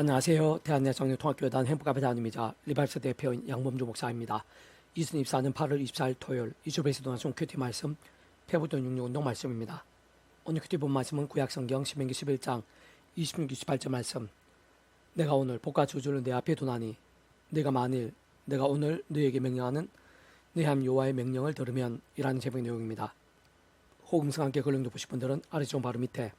안녕하세요. 대한예성통학교단 행복카페 담임이자 리발스 대표인 양범주 목사입니다. 2024년 8월 24일 토요일 이주베이스 동안송 큐티 말씀 페부돈 66 운동 말씀입니다. 오늘 큐티 본 말씀은 구약성경 신명기 11장 26, 28절 말씀 내가 오늘 복과 저주를 내 앞에 두나니 내가 만일 내가 오늘 너에게 명령하는 내함 요와의 명령을 들으면 이라는 제목 내용입니다. 호응성 함께 걸령도 보실 분들은 아래쪽 바로 밑에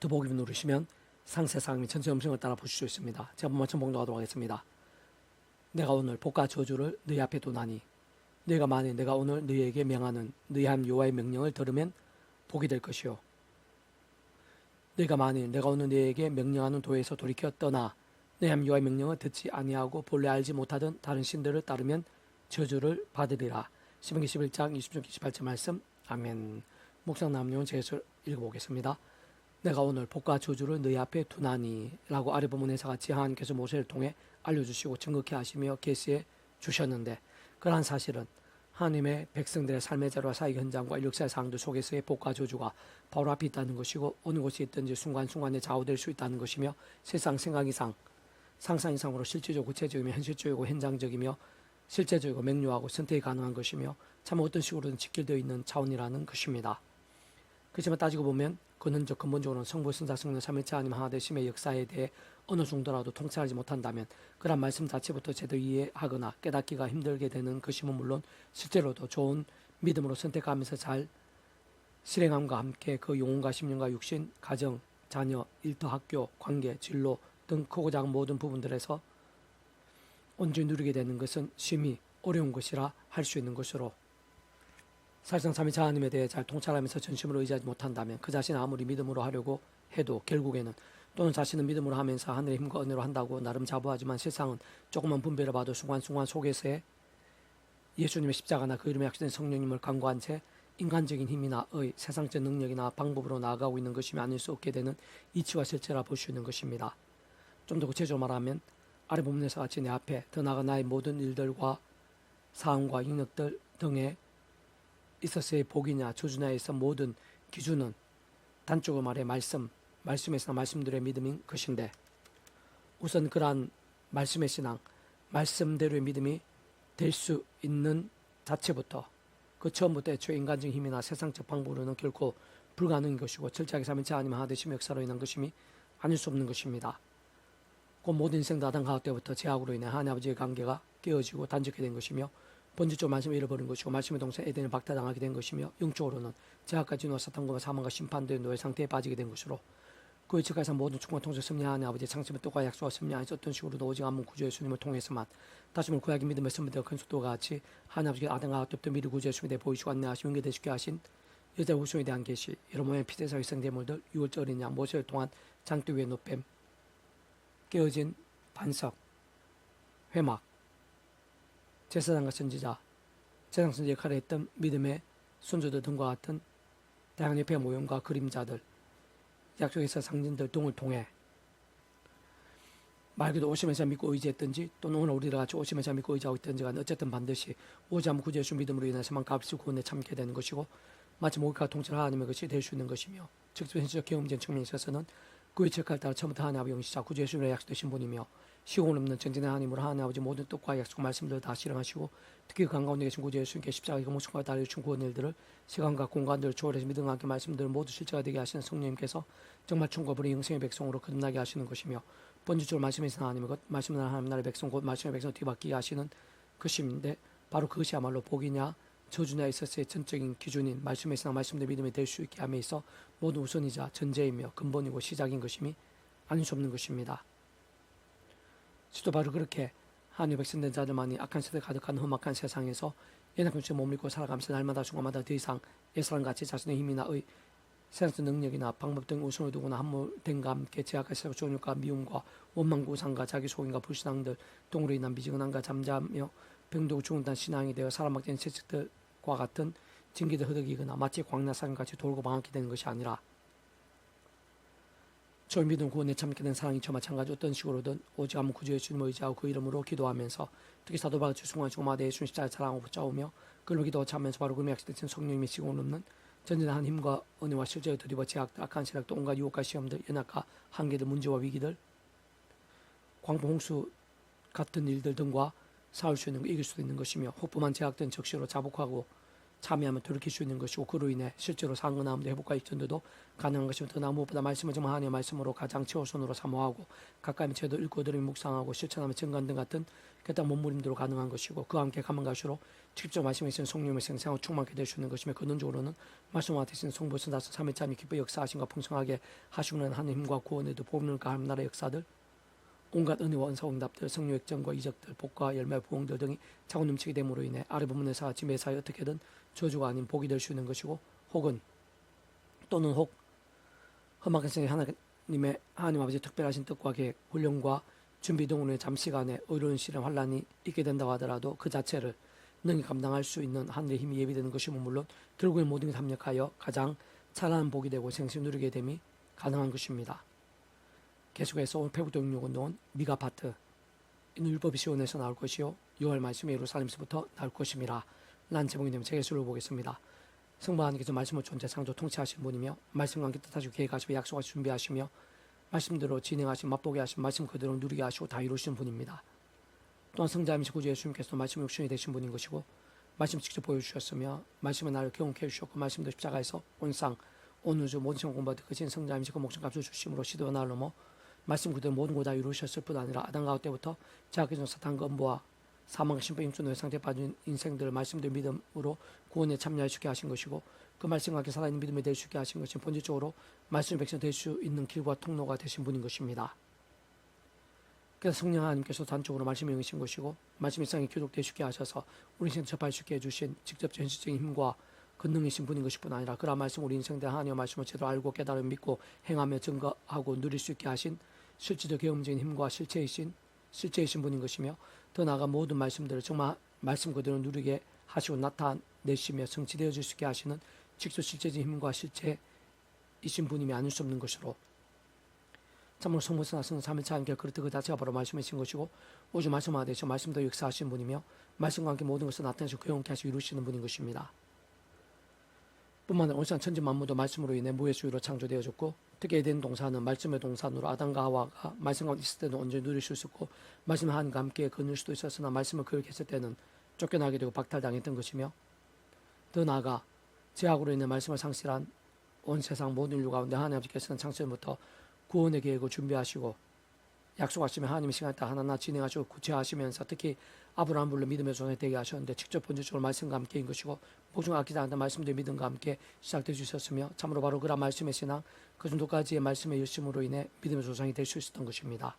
더보기 누르시면 상세 사항 및 전체 음성을 따라 보실 수 있습니다. 제가 한번 첨봉도하도록 하겠습니다. 내가 오늘 복과 저주를 너희 앞에 두나니 내가 만일 내가 오늘 너희에게 명하는 너희 함 여호와의 명령을 들으면 복이 될 것이요 내가 만일 내가 오늘 너희에게 명령하는 도에서 돌이켜 떠나 너희 함 여호와의 명령을 듣지 아니하고 본래 알지 못하던 다른 신들을 따르면 저주를 받으리라. 시명기 11장 20절 28절 말씀 아멘. 목상 남용은 제가 읽어보겠습니다. 내가 오늘 복과 저주를 너희 앞에 두나니 라고 아래 부분에서 같이 하나님께서 모세를 통해 알려주시고 증거케 하시며 계시해 주셨는데 그러한 사실은 하나님의 백성들의 삶의 자료와 사역 현장과 역사의 상황들 속에서의 복과 저주가 바로 앞에 있다는 것이고 어느 곳에 있든지 순간순간에 좌우될 수 있다는 것이며 세상 생각 이상 상상 이상으로 실질적이고 구체적이며 현실적이고 현장적이며 실제적이고 맹료하고 선택이 가능한 것이며 참 어떤 식으로든 직결되어 있는 차원이라는 것입니다. 그렇지만 따지고 보면 그는 저 근본적으로는 성부 선사 성령 삼일체 하나님 하나 되심의 역사에 대해 어느 정도라도 통찰하지 못한다면 그런 말씀 자체부터 제대로 이해하거나 깨닫기가 힘들게 되는 것이면 물론 실제로도 좋은 믿음으로 선택하면서 잘 실행함과 함께 그 영혼과 심령과 육신, 가정, 자녀, 일터, 학교, 관계, 진로 등 크고 작은 모든 부분들에서 온전히 누리게 되는 것은 심히 어려운 것이라 할 수 있는 것으로 사실상 삼위차 하나님에 대해 잘 통찰하면서 전심으로 의지하지 못한다면 그 자신을 아무리 믿음으로 하려고 해도 결국에는 또는 자신은 믿음으로 하면서 하늘의 힘과 은혜로 한다고 나름 자부하지만 실상은 조금만 분별해 봐도 순간순간 속에서의 예수님의 십자가나 그 이름에 약속된 성령님을 간과한 채 인간적인 힘이나 의, 세상적 능력이나 방법으로 나아가고 있는 것이며 아닐 수 없게 되는 이치와 실체라 볼 수 있는 것입니다. 좀 더 구체적으로 말하면 아래 부분에서 같이 내 앞에 더 나아가 나의 모든 일들과 사항과 능력들 등에 있어서의 복이냐 저주냐에서 모든 기준은 단적으로 말해 말씀, 말씀에서나 말씀들의 믿음인 것인데 우선 그러한 말씀의 신앙, 말씀대로의 믿음이 될 수 있는 자체부터 그 처음부터 애초에 인간적 힘이나 세상적 방법으로는 결코 불가능한 것이고 철저하게 삼일체 하나님 하나 되심 역사로 인한 것임이 아닐 수 없는 것입니다. 그 모든 인생도 아담 가옥 때부터 제약으로 인해 하나님 아버지의 관계가 깨어지고 단절된 것이며 본질적 말씀을 잃어버린 것이고 말씀의 동생 에덴을 박탈당하게 된 것이며 영적으로는 제약까지 노 사탄과 사망과 심판된 노예 상태에 빠지게 된 것으로 그 위치까지서 모든 충만 통제 승리하는 아버지의 창심의 뜻과 약속과 승리하여서 어떤 식으로도 오직 한문 구주 예수님을 통해서만 다시금 구약의 믿음의 선배되어 큰 속도와 같이 하나님 아버지가 아담과 때부터 미리 구주 예수님에 대해 보이시고 안내하시고 연계되시게 하신 여자 우승에 대한 계시 여러 모양의 피대사 위생 대물들 6월절 어린 양 모세를 통한 장대 위의 노뱀 깨어진 반석 회막 제사장과 선지자, 제사장 선지 역할을 했던 믿음의 순조들 등과 같은 다양한 옆의 모형과 그림자들, 약속에서 상징들 등을 통해 말 그대로 오시면서 믿고 의지했든지 또는 오늘 우리가 같이 오시면서 믿고 의지하고 간에 어쨌든 반드시 오자면 구주 예수 믿음으로 인해서만 값을 구원에 참게 되는 것이고 마치 목욕과 통찰 하나님의 것이 될 수 있는 것이며 직접 현실적 경험적 측면에 있어서는 그 위치를 따라 처음부터 하나님 아버지 영시자 예수님의 약속되신 분이며 시공을 없는 전진의 하나님으로 하나님 아버지 모든 뜻과 약속 말씀들을 다 실행하시고 특히 그 가운데 계신 구주 예수님께 십자가의 목숨과 달려주신 구원 일들을 시간과 공간들을 초월해서 믿음과 함께 말씀들을 모두 실제가 되게 하시는 성령님께서 정말 충고부리 영생의 백성으로 거듭나게 하시는 것이며 본질적으로 말씀에서 하나님의 것 말씀은 하나님 나라의 백성 곧 말씀의 백성 뒤바뀌게 하시는 것임인데 바로 그것이야말로 복이냐 저주냐 있었을 전적인 기준인 말씀에서나 말씀대 믿음이 될 수 있게 함에 있어 모든 우선이자 전제이며 근본이고 시작인 것임이 아닐 수 없는 것입니다. 지도 바로 그렇게 하나님 백성된 자들만이 악한 세대 가득한 험악한 세상에서 연약한 죄 몸밀고 살아가면서 날마다 순간마다 더 이상 옛사람같이 자신의 힘이나 의 세상적 능력이나 방법 등 우선을 두거나 함몰된과 함께 제약과 세상 종육과 미움과 원망과 우상과 자기 소인과 불신앙들 등으로 인한 미지근함과 잠자며 병도 죽은다는 신앙이 되어 사람막된 세력들과 같은 징기들 흐득이거나 마치 광야산같이 돌고 방황하게 되는 것이 아니라 저희 믿음 구원에 참게 된 사랑이 저 마찬가지 어떤 식으로든 오직 한번 구주 예수님을 의지하고 그 이름으로 기도하면서 특히 사도 바울 주승환 주마대 예수님 십자를 사랑하고 붙잡으며 그로 기도와 참면서 바로 그 약속된 성령님의 시공을 없는 전진한 힘과 은혜와 실제로 드리버 제약 악한 세력도 온갖 유혹과 시험들 연약과 한계들 문제와 위기들 광풍 홍수 같은 일들 등과 싸울 수 있는 거, 이길 수도 있는 것이며 혹부만 제약된 적시로 자복하고 참여하면 돌이킬 수 있는 것이고 그로 인해 실제로 상근함도 회복과 입전도도 가능한 것이며 더나 무엇보다 말씀을 정말 하나님의 말씀으로 가장 최우선으로 사모하고 가까이 죄도 읽고 들으며 묵상하고 실천하며 증거한 등 같은 그땅 몸부림대로 가능한 것이고 그와 함께 가면 갈수록 직접 있는 성령의 생생하고 충만하게 될수 있는 것이며 근원적으로는 말씀과 대신 성부에서 나서 삼위참이 기뻐 역사하신가 풍성하게 하시는 하나님과 구원에도 보험을 가 하는 나라의 역사들 온갖 은혜와 은사 응답들 성령 액정과 이적들 복과 열매 부흥들 등이 차고 넘치게 됨으로 인해 아래 부분에서 아침 매사에 어떻게든 저주가 아닌 복이 될 수 있는 것이고 혹은 또는 혹 험하게 생긴 하나님의 하나님 아버지 특별하신 뜻과 계획 훈련과 준비 등으로 잠시간에 어려운 시련 환란이 있게 된다고 하더라도 그 자체를 능히 감당할 수 있는 하늘의 힘이 예비되는 것이면 물론 결국엔 모든 게 합력하여 가장 찬란한 복이 되고 생시 누리게 됨이 가능한 것입니다. 계속해서 오늘 페북도 66 운동은 미가 파트 이는 율법이 시온에서 나올 것이요 요할 말씀이 예루살렘에서부터 나올 것임이라 란 제목이 되면 제 예수를 보겠습니다. 성부 하나님께서 말씀을 존재 창조 통치하신 분이며 말씀과 함께 뜻하시고 계획하시고 약속하시 준비하시며 말씀대로 진행하신 맛보게 하신 말씀 그대로 누리게 하시고 다 이루시는 분입니다. 또한 성자이신 구주 예수님께서도 말씀 육신이 되신 분인 것이고 말씀 직접 보여주셨으며 말씀의 나를 경험케 해주셨고 말씀도 십자가에서 온상 온 우주 모든 생 공부하듯 그신 성자이신 그 목숨 값을 주심으로 시도와 날 넘어 말씀 그대로 모든 것다 이루셨을 뿐 아니라 아담 때부터 제약의 전 사탄과 음보와 사망 신분 임준 후에 상태에 빠진 인생들을 말씀대로 믿음으로 구원에 참여할 수 있게 하신 것이고 그 말씀과 함께 살아있는 믿음에 될수 있게 하신 것이 본질적으로 말씀의 백성 될 수 있는 길과 통로가 되신 분인 것입니다. 그래서 성령 하나님께서 단적으로 말씀을 영이신 것이고 말씀 일상에 교독될 수 있게 하셔서 우리 인생 접할 수 있게 해주신 직접 전실적인 힘과 권능이신 분인 것일 뿐 아니라 그러한 말씀 우리 인생대 하나님의 말씀을 제대로 알고 깨달아 믿고 행하며 증거하고 누릴 수 있게 하신 실질적 경험적인 힘과 실체이신 실제이신 분인 것이며 더 나아가 모든 말씀들을 정말 말씀 그대로 누리게 하시고 나타내시며 성취되어 질 수 있게 하시는 직접 실제적인 힘과 실체이신 분임이 아닐 수 없는 것으로 참으로 성부서 나서는 3일차 한결 그렇듯 그 자체가 바로 말씀이신 것이고 오직 말씀하되 되셔 말씀도 역사하신 분이며 말씀과 함께 모든 것을 나타내시고 경험케 하시고 이루시는 분인 것입니다. 뿐만 아니라 온산 천지 만물도 말씀으로 인해 무의 수위로 창조되어졌고 특히 에덴 동산은 말씀의 동산으로 아담과 하와가 말씀 가운데 있을 때는 언제 누릴 수 있었고 말씀 하나님과 함께 거닐 수도 있었으나 말씀을 거역했을 때는 쫓겨나게 되고 박탈당했던 것이며 더 나아가 제약으로 인해 말씀을 상실한 온 세상 모든 인류 가운데 하나님 아버지께서는 창세부터 구원의 계획을 준비하시고 약속하시면 하나님의 시간에 따라 하나하나 진행하시고 구체하시면서 특히 아브라함 불러 믿음의 손에 되게 하셨는데 직접 본질적으로 말씀과 함께인 것이고 보증 아끼지 않는 말씀도 믿음과 함께 시작되어 주셨으며 참으로 바로 그런 말씀의 신앙 그 정도까지의 말씀의 열심으로 인해 믿음의 조상이 될 수 있었던 것입니다.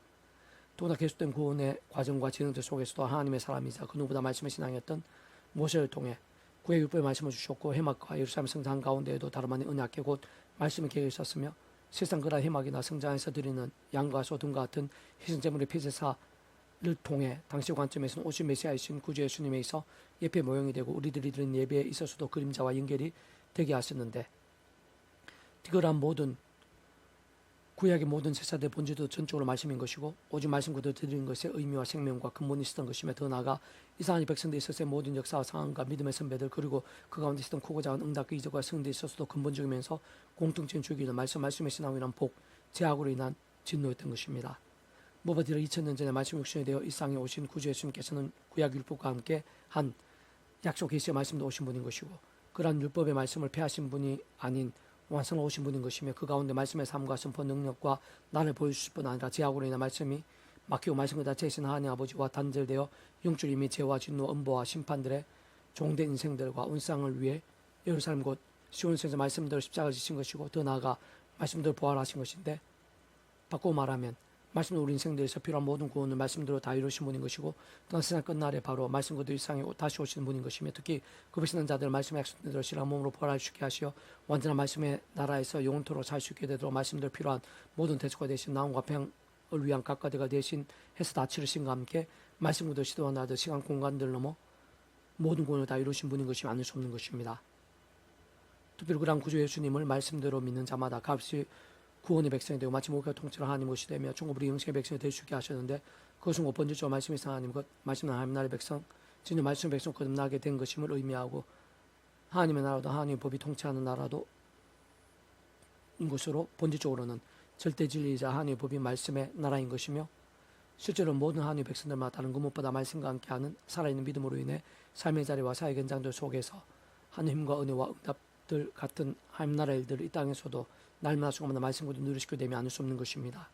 또나 계속된 구원의 과정과 진행들 속에서도 하나님의 사람이자 그 누구보다 말씀의 신앙이었던 모세를 통해 구의 율법의 말씀을 주셨고 해막과 예루살렘 성장 가운데에도 다름 아닌 은약계 곧 말씀의 계획이 있었으며 세상 그라 해막이나 성장에서 드리는 양과 소등과 같은 희생제물의 피제사를 통해 당시 관점에서는 오신 메시아이신 구주 예수님에 있어 예배 모형이 되고 우리들이 드린 예배에 있어서도 그림자와 연결이 되게 하셨는데 그러한 모든 구약의 모든 제사들의 본질도 전적으로 말씀인 것이고 오직 말씀 그대로 드리는 것에 의미와 생명과 근본이 있었던 것이며 더 나아가 이스라엘 백성들에 있어서의 모든 역사와 상황과 믿음의 선배들 그리고 그 가운데 있었던 크고 작은 응답과 이적과 승리에 있어서도 근본적이면서 공통적인 주기는 말씀 말씀의 신앙으로 인한 복 제약으로 인한 진노였던 것입니다. 무엇보다 2000년 전에 말씀 육신이 되어 이 땅에 오신 구주 예수님께서는 구약 율법과 함께 한 약속 계시의 말씀도 오신 분인 것이고 그러한 율법의 말씀을 폐하신 분이 아닌 완성을 오신 분인 것이며 그 가운데 말씀의 삶과 선포 능력과 나를 보여주실 뿐 아니라 제약으로 인한 말씀이 막히고 말씀 그다 제신 하나님 아버지와 단절되어 영줄 이미 죄와 진노 음보와 심판들의 종된 인생들과 운상을 위해 예루살렘 곧 시온에서 말씀대로 십자가를 지신 것이고 더 나아가 말씀대로 부활하신 것인데 바꾸고 말하면 말씀으로 우리 인생들에서 필요한 모든 구원을 말씀대로 다 이루신 분인 것이고 또한 세상 끝날에 바로 말씀 그대로 이상에 다시 오시는 분인 것이며 특히 그 배신한 자들 말씀의 약속대로 신랑 몸으로 부활할 수 있게 하시어 완전한 말씀의 나라에서 영원토록 살 수 있게 되도록 말씀대로 필요한 모든 대처가 되신 나음과 평을 위한 각과대가 대신 해서 다 치르신과 함께 말씀 그대로 시도하나 하듯 시간 공간들 넘어 모든 구원을 다 이루신 분인 것이 아닐 수 없는 것입니다. 특별히 그런 구주 예수님을 말씀대로 믿는 자마다 값이 구원의 백성이 되고 마치 목표 통치를 하나님 것이 되며 종업으로 영생의 백성이 될 수 있게 하셨는데 그것은 못 번지죠 말씀이 하나님 것 말씀 하나님 나라의 백성 진짜 말씀 백성 거듭나게 된 것임을 의미하고 하나님의 나라도 하나님의 법이 통치하는 나라도 인 것으로 본질적으로는 절대 진리이자 하나님의 법이 말씀의 나라인 것이며 실제로 모든 한의 백성들마다 다른 그 무엇보다 말씀과 함께하는 살아있는 믿음으로 인해 삶의 자리와 사회 현장들 속에서 하나님 힘과 은혜와 응답들 같은 하나님 나라 일들을 이 땅에서도 날마다 조금마다 말씀으로 누리시게 되면 않을 수 없는 것입니다.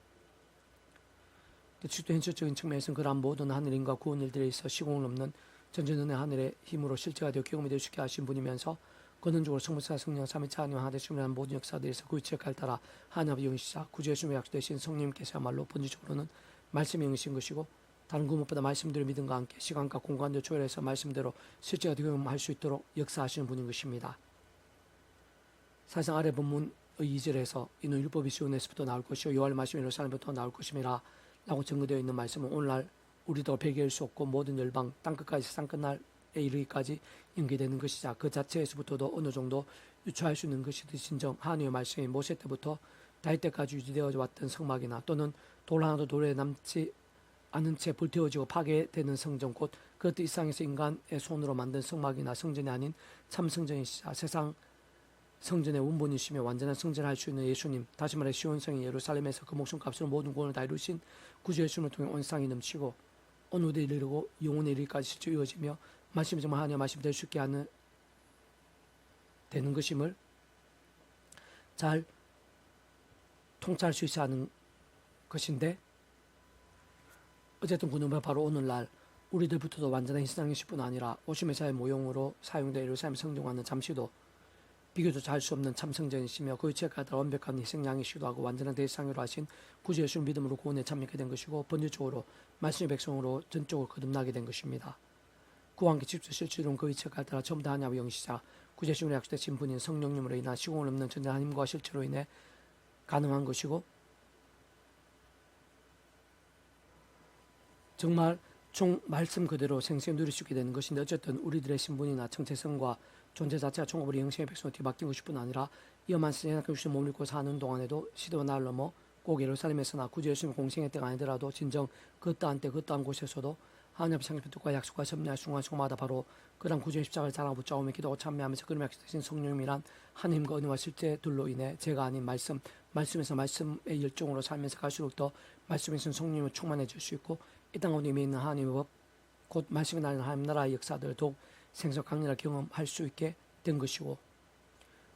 실제 현실적인 측면에서는 그러한 모든 하늘인과 구원 일들에 있어 시공을 넘는 전전은의 하늘의 힘으로 실제가 되어 경험이 될 수 있게 하신 분이면서 근원적으로 성부사 성령 삼위차 하나님 하나님 주님한 모든 역사들에서 그 위치에 갈따라 하나님 영시자 구주의 수명 약속되신 성령님께서야말로 본질적으로는 말씀이 영이신 것이고 다른 그 무엇보다 말씀들을 믿음과 함께 시간과 공간을 초월해서 말씀대로 실제가 경험할 수 있도록 역사하시는 분인 것입니다. 사상 아래 본문의 2절에서 이는 율법이 시온에서부터 나올 것이요 요할 말씀이 예루살렘부터 나올 것임이라 라고 증거되어 있는 말씀은 오늘날 우리도 배개할 수 없고 모든 열방 땅끝까지 세상 끝날에 이르기까지 연계되는 것이자 그 자체에서부터도 어느 정도 유추할 수 있는 것이듯 진정 한의의 말씀이 모세 때부터 다윗 때까지 유지되어 왔던 성막이나 또는 돌 하나도 돌에 남지 않은 채 불태워지고 파괴되는 성전 곧 그것도 이상에서 인간의 손으로 만든 성막이나 성전이 아닌 참 성전이시자 세상 성전의 원본이시며 완전한 성전할 수 있는 예수님 다시 말해 시온성이 예루살렘에서 그 목숨값으로 모든 구원을 다 이루신 구주 예수님을 통해 온상이 넘치고 어느 데 이르고 영혼의 이르기까지 실제 이어지며 말씀이 정말 하나님의 말씀 될 수 있게 하는 되는 것임을 잘 통찰할 수 있어 하는 것인데 어쨌든 그놈은 바로 오늘날 우리들부터도 완전한 희생양이실 뿐 아니라 오심의 자의 모형으로 사용된 예루살렘 성경과는 잠시도 비교도 할수 없는 참성전이시며 그 위치에 따라 완벽한 희생양이시기도 하고 완전한 대상으로 하신 구주 예수를 믿음으로 구원에 참여하게 된 것이고 번질적으로 말씀의 백성으로 전적으로 거듭나게 된 것입니다. 함께 집수 실질은 그 위치에 따라 전부 다 하나님의 영시자 예수님의 약속되신 분인 성령님으로 인한 시공을 넘는 전쟁한 힘과 실체로 인해 가능한 것이고 정말 총 말씀 그대로 생생히 누릴 수 있게 되는 것인데 어쨌든 우리들의 신분이나 정체성과 존재 자체가 종업으로 영생의 백성으로 것일 뿐 아니라 위험한 세상 주신 몸을 입고 사는 동안에도 시대와 날 넘어 꼭 예루살렘에서나 구주 예수님 공생의 때가 아니더라도 진정 그 따한 때그 따한 곳에서도 하나님 창립 뜻과 약속과 섭리할 순간 순간마다 바로 그런 구주의 십자가를 자랑 붙잡으며 기도하고 참여하면서 그런 약속되신 성령님이란 하나님과 은혜와 실제들로 인해 제가 아닌 말씀 말씀에서 말씀의 열정으로 살면서 갈수록 더 말씀에서 성령님을 충만해질 수 있고 이 땅 가운데 이미 있는 하나님의 법, 곧 말씀이 나는 하나님 나라의 역사들을 더욱 생석 강렬하게 경험할 수 있게 된 것이고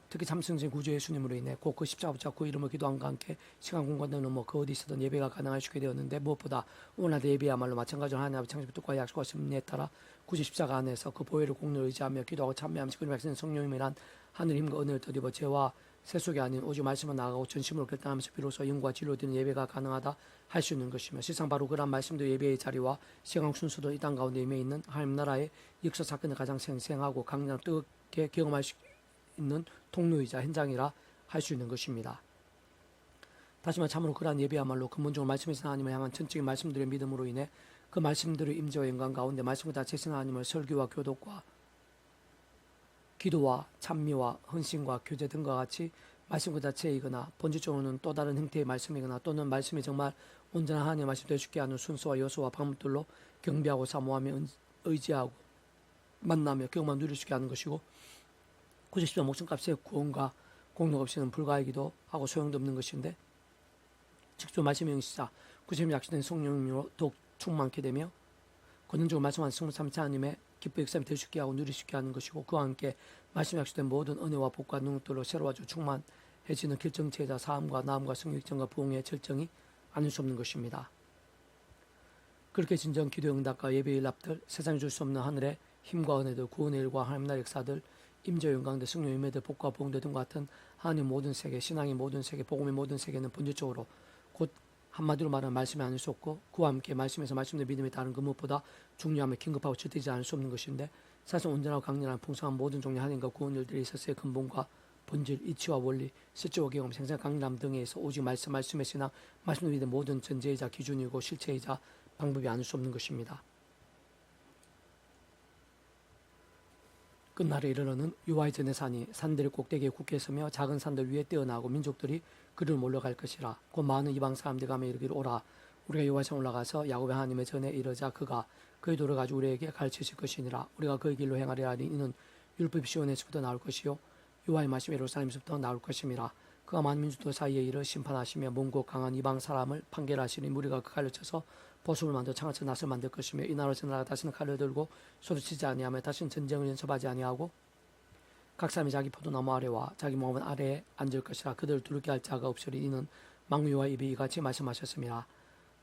특히 참승진 구주 예수님으로 인해 곧그 십자가 붙잡고 그 이름을 기도함과 함께 시간 공간을 넘어 그 어디 있어든 예배가 가능할 수 있게 되었는데 무엇보다 오늘날 예배야말로 마찬가지로 하나님 아버지 창조 뜻과 약속과 섭리에 따라 구주 십자가 안에서 그 보혈을 공로를 의지하며 기도하고 참여하면서 그리 백성 성령님이란 하늘 힘과 은혜를 더입어 죄와 세속이 아닌 오직 말씀을 나아가고 전심으로 결단하면서 비로소 영과 진로 드는 예배가 가능하다 할 수 있는 것이며 실상 바로 그런 말씀도 예배의 자리와 시간 순서도 이 땅 가운데 임해 있는 하나님 나라의 역사 사건을 가장 생생하고 강렬 뜨겁게 경험할 수 있는 통로이자 현장이라 할 수 있는 것입니다. 다시 말해 참으로 그러한 예배야말로 근본적으로 말씀에서 하나님을 향한 전적인 말씀들의 믿음으로 인해 그 말씀들의 임재와 영광 가운데 말씀과 자체신 하나님을 설교와 교독과 기도와 찬미와 헌신과 교제 등과 같이 말씀 그 자체이거나 본질적으로는 또 다른 형태의 말씀이거나 또는 말씀이 정말 온전한 하나님의 말씀 되게 하는 순서와 요소와 방법들로 경배하고 사모하며 의지하고 만나며 경험만 누릴 수 있게 하는 것이고 굳이 십자 목숨값의 구원과 공력 없이는 불가하기도 하고 소용도 없는 것인데 직접 말씀의 영시자 구심 약속된 성령님으로 더욱 충만케 되며 권능적으로 말씀한 성부 삼차 하나님의 기뻐 역삼이 될 수 있게 하고 누릴 수 있게 하는 것이고 그와 함께 말씀 약속된 모든 은혜와 복과 능력들로 새로워져 충만해지는 결정체자 사함과 나음과 성육정과 부흥의 절정이 아닐 수 없는 것입니다. 그렇게 진정 기도 응답과 예배의 납들 세상에 줄 수 없는 하늘의 힘과 은혜들 구원의 일과 하나님 나라 역사들 임재 영광들 성령 임매들 복과 복음들 등과 같은 하나님 모든 세계 신앙의 모든 세계 복음의 모든 세계는 본질적으로 곧 한마디로 말하면 말씀이 아닐 수 없고 그와 함께 말씀에서 말씀의 믿음이 다른 그 무엇보다 중요하며 긴급하고 절대지 않을 수 없는 것인데 사실 온전하고 강렬한 풍성한 모든 종류의 하나님과 구원 일들이 있었어의 근본과 본질, 이치와 원리, 실제와 경험, 생생 강렬함 등에 있어 오직 말씀, 말씀의 신앙, 말씀을 믿는 모든 전제이자 기준이고 실체이자 방법이 아닐 수 없는 것입니다. 끝날에 이르러는 유아의 전의 산이 산들의 꼭대기에 굳게 서며 작은 산들 위에 뛰어나고 민족들이 그를 몰려갈 것이라. 곧 많은 이방 사람들이 가며 이르기를 오라. 우리가 여호와의 올라가서 야곱의 하나님의 전에 이르자 그가 그의 도를 가지고 우리에게 가르치실 것이니라. 우리가 그의 길로 행하리라 하니 이는 율법이 시온에서부터 나올 것이요 여호와의 말씀이 예루살렘에서부터 나올 것임이라. 그가 많은 민족들 사이에 이르 심판하시며 먼고 강한 이방 사람을 판결하시니 무리가 그 칼을 쳐서 보습을 만들어 창아쳐 낫을 만들 것이며 이 나라에서 나라가 다시는 칼을 들고 소리치지 아니하며 다시는 전쟁을 연습하지 아니하고 각 사람이 자기 포도나무 아래와 자기 몸은 아래에 앉을 것이라 그들을 두렵게 할 자가 없으리 이는 망유와 입이 이같이 말씀하셨습니다.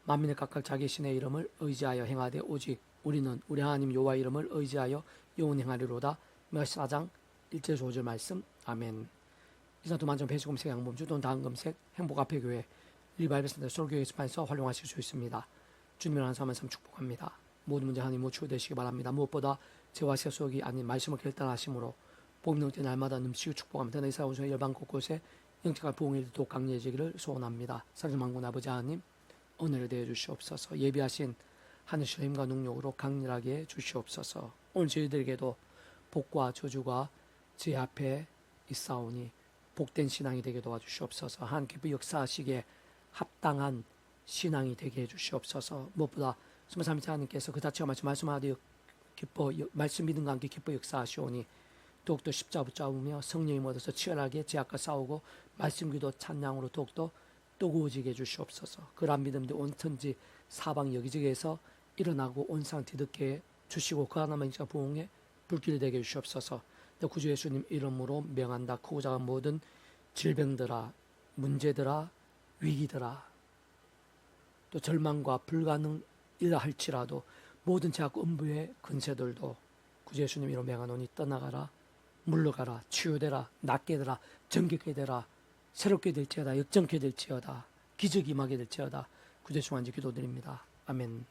만민의 각각 자기 신의 이름을 의지하여 행하되 오직 우리는 우리 하나님 여호와 이름을 의지하여 영원 행하리로다. 몇 4장 1절 5절 말씀 아멘. 이상 두만점 배수금색 양범주 돈 다은금색 행복 앞에 교회 리바이브센터 솔교회 스판에서 활용하실 수 있습니다. 주님을 한 사람은 축복합니다. 모든 문제 하나님 모치고 되시기 바랍니다. 무엇보다 재와 세속이 아닌 말씀을 결단하심으로 복음능 때 날마다 넘치고 축복합니다. 내 이사 온성 열방 곳곳에 부흥이 또 강해지기를 소원합니다. 사랑만군 아버지 하나님 오늘을 대해 주시옵소서 예비하신 하늘의 힘과 능력으로 강렬하게 해 주시옵소서 오늘 저희들에게도 복과 저주가 제 앞에 있사오니 복된 신앙이 되게 도와주시옵소서 하나님께서 역사하시기에 합당한 신앙이 되게 해주시옵소서 무엇보다 스무삼이 하나님께서 그 자체가 말씀 말씀하되 기뻐 말씀 믿음과 함께 기뻐 역사하시오니 더욱더 십자 붙잡으며 성령이 얻어서 치열하게 제약과 싸우고 말씀 기도 찬양으로 더욱더 뜨거워지게 해주시옵소서. 그러한 믿음도 온 천지 사방 여기저기에서 일어나고 온상 뒤덮게 주시고 그 하나만 진짜 부흥에 불길 되게 해주시옵소서. 내 구주 예수님 이름으로 명한다. 크고 작은 모든 질병들아 문제들아 위기들아 또 절망과 불가능이라 할지라도 모든 제약 음부의 근세들도 구주 예수님 이름 명하노니 떠나가라 물러가라 치유되라 낫게 되라 정결케 되라 새롭게 될지어다 역정케 될지어다 기적이 임하게 될지어다. 완지 기도드립니다. 아멘